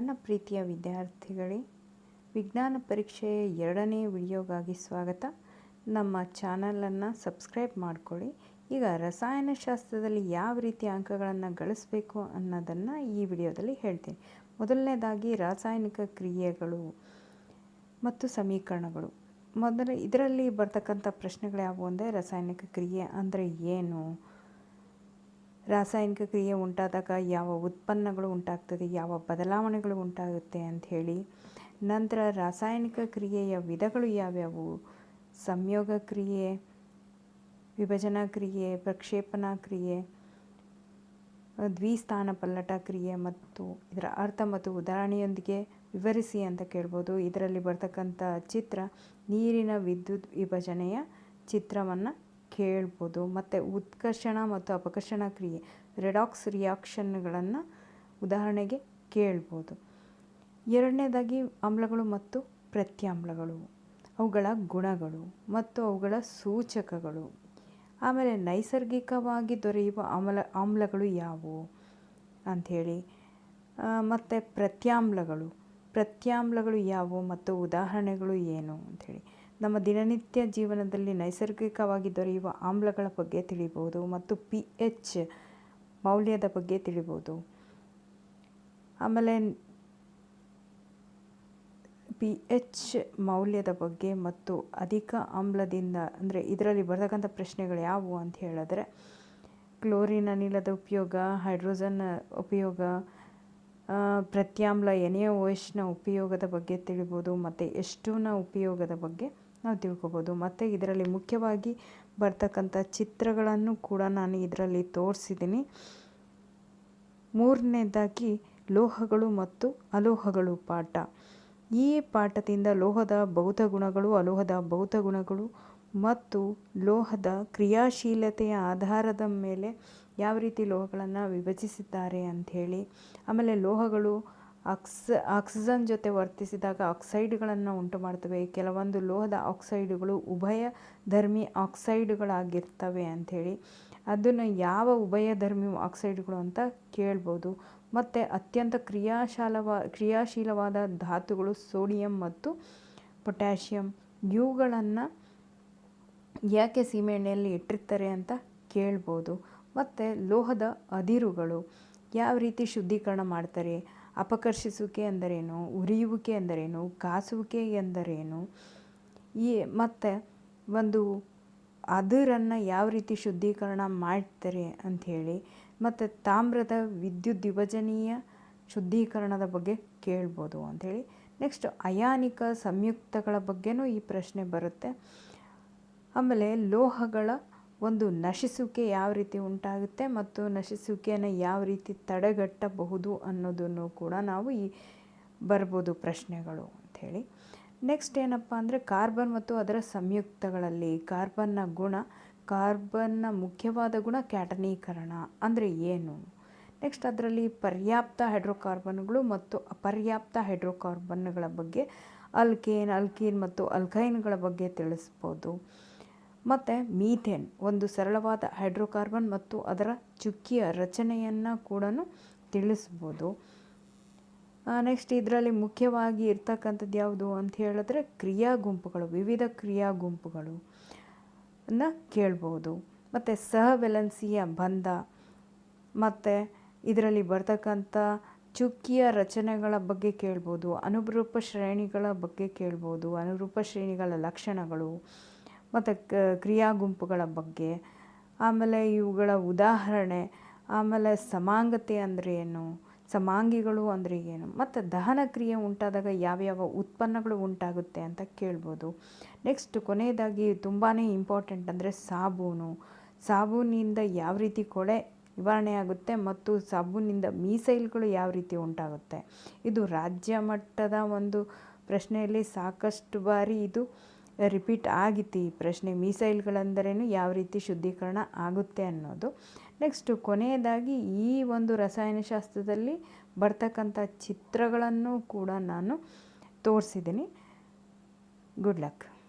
ನನ್ನ ಪ್ರೀತಿಯ ವಿದ್ಯಾರ್ಥಿಗಳೇ, ವಿಜ್ಞಾನ ಪರೀಕ್ಷೆಯ ಎರಡನೇ ವಿಡಿಯೋಗಾಗಿ ಸ್ವಾಗತ. ನಮ್ಮ ಚಾನಲನ್ನು ಸಬ್ಸ್ಕ್ರೈಬ್ ಮಾಡಿಕೊಳ್ಳಿ. ಈಗ ರಸಾಯನಶಾಸ್ತ್ರದಲ್ಲಿ ಯಾವ ರೀತಿ ಅಂಕಗಳನ್ನು ಗಳಿಸಬೇಕು ಅನ್ನೋದನ್ನು ಈ ವಿಡಿಯೋದಲ್ಲಿ ಹೇಳ್ತೀನಿ. ಮೊದಲನೇದಾಗಿ ರಾಸಾಯನಿಕ ಕ್ರಿಯೆಗಳು ಮತ್ತು ಸಮೀಕರಣಗಳು. ಮೊದಲ ಇದರಲ್ಲಿ ಬರ್ತಕ್ಕಂಥ ಪ್ರಶ್ನೆಗಳು ಯಾವುವು ಅಂದರೆ, ರಾಸಾಯನಿಕ ಕ್ರಿಯೆ ಅಂದರೆ ಏನು? ರಾಸಾಯನಿಕ ಕ್ರಿಯೆ ಉಂಟಾದಾಗ ಯಾವ ಉತ್ಪನ್ನಗಳು ಉಂಟಾಗ್ತದೆ, ಯಾವ ಬದಲಾವಣೆಗಳು ಉಂಟಾಗುತ್ತೆ ಅಂಥೇಳಿ ನಂತರ ರಾಸಾಯನಿಕ ಕ್ರಿಯೆಯ ವಿಧಗಳು ಯಾವ್ಯಾವು? ಸಂಯೋಗ ಕ್ರಿಯೆ, ವಿಭಜನಾ ಕ್ರಿಯೆ, ಪ್ರಕ್ಷೇಪಣಾ ಕ್ರಿಯೆ, ದ್ವಿಸ್ಥಾನ ಪಲ್ಲಟ ಕ್ರಿಯೆ ಮತ್ತು ಇದರ ಅರ್ಥ ಮತ್ತು ಉದಾಹರಣೆಯೊಂದಿಗೆ ವಿವರಿಸಿ ಅಂತ ಕೇಳ್ಬೋದು. ಇದರಲ್ಲಿ ಬರ್ತಕ್ಕಂಥ ಚಿತ್ರ ನೀರಿನ ವಿದ್ಯುತ್ ವಿಭಜನೆಯ ಚಿತ್ರವನ್ನು ಕೇಳ್ಬೋದು. ಮತ್ತು ಉತ್ಕರ್ಷಣ ಮತ್ತು ಅಪಕರ್ಷಣ ಕ್ರಿಯೆ ರೆಡಾಕ್ಸ್ ರಿಯಾಕ್ಷನ್ಗಳನ್ನು ಉದಾಹರಣೆಗೆ ಕೇಳ್ಬೋದು. ಎರಡನೇದಾಗಿ ಆಮ್ಲಗಳು ಮತ್ತು ಪ್ರತ್ಯಾಮ್ಲಗಳು, ಅವುಗಳ ಗುಣಗಳು ಮತ್ತು ಅವುಗಳ ಸೂಚಕಗಳು. ಆಮೇಲೆ ನೈಸರ್ಗಿಕವಾಗಿ ದೊರೆಯುವ ಆಮ್ಲ, ಆಮ್ಲಗಳು ಯಾವುವು ಅಂಥೇಳಿ ಮತ್ತು ಪ್ರತ್ಯಾಮ್ಲಗಳು. ಪ್ರತ್ಯಾಮ್ಲಗಳು ಯಾವುವು ಮತ್ತು ಉದಾಹರಣೆಗಳು ಏನು ಅಂಥೇಳಿ. ನಮ್ಮ ದಿನನಿತ್ಯ ಜೀವನದಲ್ಲಿ ನೈಸರ್ಗಿಕವಾಗಿ ದೊರೆಯುವ ಆಮ್ಲಗಳ ಬಗ್ಗೆ ತಿಳಿಬೋದು ಮತ್ತು ಪಿ ಎಚ್ ಮೌಲ್ಯದ ಬಗ್ಗೆ ತಿಳಿಬೋದು ಆಮೇಲೆ ಪಿ ಎಚ್ ಮೌಲ್ಯದ ಬಗ್ಗೆ ಮತ್ತು ಅಧಿಕ ಆಮ್ಲದಿಂದ ಅಂದರೆ ಇದರಲ್ಲಿ ಬರ್ತಕ್ಕಂಥ ಪ್ರಶ್ನೆಗಳು ಯಾವುವು ಅಂತ ಹೇಳಿದ್ರೆ, ಕ್ಲೋರಿನ್ ಅನಿಲದ ಉಪಯೋಗ, ಹೈಡ್ರೋಜನ್ ಉಪಯೋಗ ಪ್ರತ್ಯಾಮ್ಲ ಎನ್ ಎ ಉಪಯೋಗದ ಬಗ್ಗೆ ತಿಳಿಬೋದು ಮತ್ತು ಎಷ್ಟುನ ಉಪಯೋಗದ ಬಗ್ಗೆ ನಾವು ತಿಳ್ಕೊಬೋದು. ಮತ್ತು ಇದರಲ್ಲಿ ಮುಖ್ಯವಾಗಿ ಬರ್ತಕ್ಕಂಥ ಚಿತ್ರಗಳನ್ನು ಕೂಡ ನಾನು ಇದರಲ್ಲಿ ತೋರಿಸಿದ್ದೀನಿ. ಮೂರನೇದಾಗಿ ಲೋಹಗಳು ಮತ್ತು ಅಲೋಹಗಳು ಪಾಠ. ಈ ಪಾಠದಿಂದ ಲೋಹದ ಭೌತ ಗುಣಗಳು, ಅಲೋಹದ ಭೌತ ಗುಣಗಳು ಮತ್ತು ಲೋಹದ ಕ್ರಿಯಾಶೀಲತೆಯ ಆಧಾರದ ಮೇಲೆ ಯಾವ ರೀತಿ ಲೋಹಗಳನ್ನು ವಿಭಜಿಸಿದ್ದಾರೆ ಅಂಥೇಳಿ. ಆಮೇಲೆ ಲೋಹಗಳು ಆಕ್ಸ್, ಆಕ್ಸಿಜನ್ ಜೊತೆ ವರ್ತಿಸಿದಾಗ ಆಕ್ಸೈಡ್ಗಳನ್ನು ಉಂಟು ಮಾಡ್ತವೆ ಕೆಲವೊಂದು ಲೋಹದ ಆಕ್ಸೈಡುಗಳು ಉಭಯ ಧರ್ಮಿ ಆಕ್ಸೈಡುಗಳಾಗಿರ್ತವೆ ಅಂಥೇಳಿ. ಅದನ್ನು ಯಾವ ಉಭಯ ಧರ್ಮಿ ಆಕ್ಸೈಡ್ಗಳು ಅಂತ ಕೇಳ್ಬೋದು. ಮತ್ತು ಅತ್ಯಂತ ಕ್ರಿಯಾಶಾಲವ, ಕ್ರಿಯಾಶೀಲವಾದ ಧಾತುಗಳು ಸೋಡಿಯಂ ಮತ್ತು ಪೊಟ್ಯಾಷಿಯಂ. ಇವುಗಳನ್ನು ಯಾಕೆ ಸೀಮೆಎಣ್ಣೆಯಲ್ಲಿ ಇಟ್ಟಿರ್ತಾರೆ ಅಂತ ಕೇಳ್ಬೋದು. ಮತ್ತು ಲೋಹದ ಅದಿರುಗಳು ಯಾವ ರೀತಿ ಶುದ್ಧೀಕರಣ ಮಾಡ್ತಾರೆ? ಅಪಕರ್ಷಿಸುವಿಕೆ ಎಂದರೇನು? ಉರಿಯುವಿಕೆ ಎಂದರೇನು? ಕಾಸುವಿಕೆ ಎಂದರೇನು? ಈ ಮತ್ತು ಒಂದು ಅದರನ್ನು ಯಾವ ರೀತಿ ಶುದ್ಧೀಕರಣ ಮಾಡ್ತಾರೆ ಅಂಥೇಳಿ ಮತ್ತು ತಾಮ್ರದ ವಿದ್ಯುತ್ ವಿಭಜನೀಯ ಶುದ್ಧೀಕರಣದ ಬಗ್ಗೆ ಕೇಳ್ಬೋದು ಅಂಥೇಳಿ ನೆಕ್ಸ್ಟ್ ಅಯಾನಿಕ ಸಂಯುಕ್ತಗಳ ಬಗ್ಗೆನೂ ಈ ಪ್ರಶ್ನೆ ಬರುತ್ತೆ. ಆಮೇಲೆ ಲೋಹಗಳ ಒಂದು ನಶಿಸುವಿಕೆ ಯಾವ ರೀತಿ ಉಂಟಾಗುತ್ತೆ ಮತ್ತು ನಶಿಸುವಿಕೆಯನ್ನು ಯಾವ ರೀತಿ ತಡೆಗಟ್ಟಬಹುದು ಅನ್ನೋದನ್ನು ಕೂಡ ನಾವು ಈ ಬರ್ಬೋದು ಪ್ರಶ್ನೆಗಳು ಅಂಥೇಳಿ ನೆಕ್ಸ್ಟ್ ಏನಪ್ಪ ಅಂದರೆ ಕಾರ್ಬನ್ ಮತ್ತು ಅದರ ಸಂಯುಕ್ತಗಳಲ್ಲಿ ಕಾರ್ಬನ್ನ ಗುಣ ಕಾರ್ಬನ್ನ ಮುಖ್ಯವಾದ ಗುಣ ಕ್ಯಾಟನೀಕರಣ ಅಂದರೆ ಏನು? ನೆಕ್ಸ್ಟ್ ಅದರಲ್ಲಿ ಪರ್ಯಾಪ್ತ ಹೈಡ್ರೋಕಾರ್ಬನ್ಗಳು ಮತ್ತು ಅಪರ್ಯಾಪ್ತ ಹೈಡ್ರೋಕಾರ್ಬನ್ಗಳ ಬಗ್ಗೆ ಅಲ್ಕೇನ್, ಅಲ್ಕೀನ್ ಮತ್ತು ಅಲ್ಕೈನ್ಗಳ ಬಗ್ಗೆ ತಿಳಿಸ್ಬೋದು. ಮತ್ತು ಮೀಥೇನ್, ಒಂದು ಸರಳವಾದ ಹೈಡ್ರೋಕಾರ್ಬನ್ ಮತ್ತು ಅದರ ಚುಕ್ಕಿಯ ರಚನೆಯನ್ನು ಕೂಡ ತಿಳಿಸ್ಬೋದು. ನೆಕ್ಸ್ಟ್ ಇದರಲ್ಲಿ ಮುಖ್ಯವಾಗಿ ಇರ್ತಕ್ಕಂಥದ್ದು ಯಾವುದು ಅಂತ ಹೇಳಿದ್ರೆ ಕ್ರಿಯಾ ಗುಂಪುಗಳು, ವಿವಿಧ ಕ್ರಿಯಾ ಗುಂಪುಗಳು ಅನ್ನ ಕೇಳ್ಬೋದು. ಮತ್ತು ಸಹವೆಲನ್ಸಿಯ ಬಂಧ, ಮತ್ತು ಇದರಲ್ಲಿ ಬರ್ತಕ್ಕಂಥ ಚುಕ್ಕಿಯ ರಚನೆಗಳ ಬಗ್ಗೆ ಕೇಳ್ಬೋದು, ಅನುರೂಪ ಶ್ರೇಣಿಗಳ ಬಗ್ಗೆ ಕೇಳ್ಬೋದು, ಅನುರೂಪ ಶ್ರೇಣಿಗಳ ಲಕ್ಷಣಗಳು ಮತ್ತು ಕ್ರಿಯಾ ಗುಂಪುಗಳ ಬಗ್ಗೆ, ಆಮೇಲೆ ಇವುಗಳ ಉದಾಹರಣೆ, ಆಮೇಲೆ ಸಮಾಂಗತೆ ಅಂದರೆ ಏನು, ಸಮಾಂಗಿಗಳು ಅಂದರೆ ಏನು, ಮತ್ತು ದಹನ ಕ್ರಿಯೆ ಉಂಟಾದಾಗ ಯಾವ್ಯಾವ ಉತ್ಪನ್ನಗಳು ಉಂಟಾಗುತ್ತೆ ಅಂತ ಕೇಳ್ಬೋದು. ನೆಕ್ಸ್ಟ್ ಕೊನೆಯದಾಗಿ ತುಂಬಾ ಇಂಪಾರ್ಟೆಂಟ್ ಅಂದರೆ ಸಾಬೂನು. ಸಾಬೂನಿಂದ ಯಾವ ರೀತಿ ಕೊಳೆ ನಿವಾರಣೆ ಆಗುತ್ತೆ ಮತ್ತು ಸಾಬೂನಿಂದ ಮೀಸೈಲ್ಗಳು ಯಾವ ರೀತಿ ಉಂಟಾಗುತ್ತೆ. ಇದು ರಾಜ್ಯ ಮಟ್ಟದ ಒಂದು ಪ್ರಶ್ನೆಯಲ್ಲಿ ಸಾಕಷ್ಟು ಬಾರಿ ಇದು ರಿಪೀಟ್ ಆಗಿತ್ತು ಈ ಪ್ರಶ್ನೆ. ಮೀಸೈಲ್ಗಳೆಂದರೇನು? ಯಾವ ರೀತಿ ಶುದ್ಧೀಕರಣ ಆಗುತ್ತೆ ಅನ್ನೋದು. ನೆಕ್ಸ್ಟು, ಕೊನೆಯದಾಗಿ ಈ ಒಂದು ರಸಾಯನಶಾಸ್ತ್ರದಲ್ಲಿ ಬರ್ತಕ್ಕಂಥ ಚಿತ್ರಗಳನ್ನು ಕೂಡ ನಾನು ತೋರಿಸಿದ್ದೀನಿ. Good luck.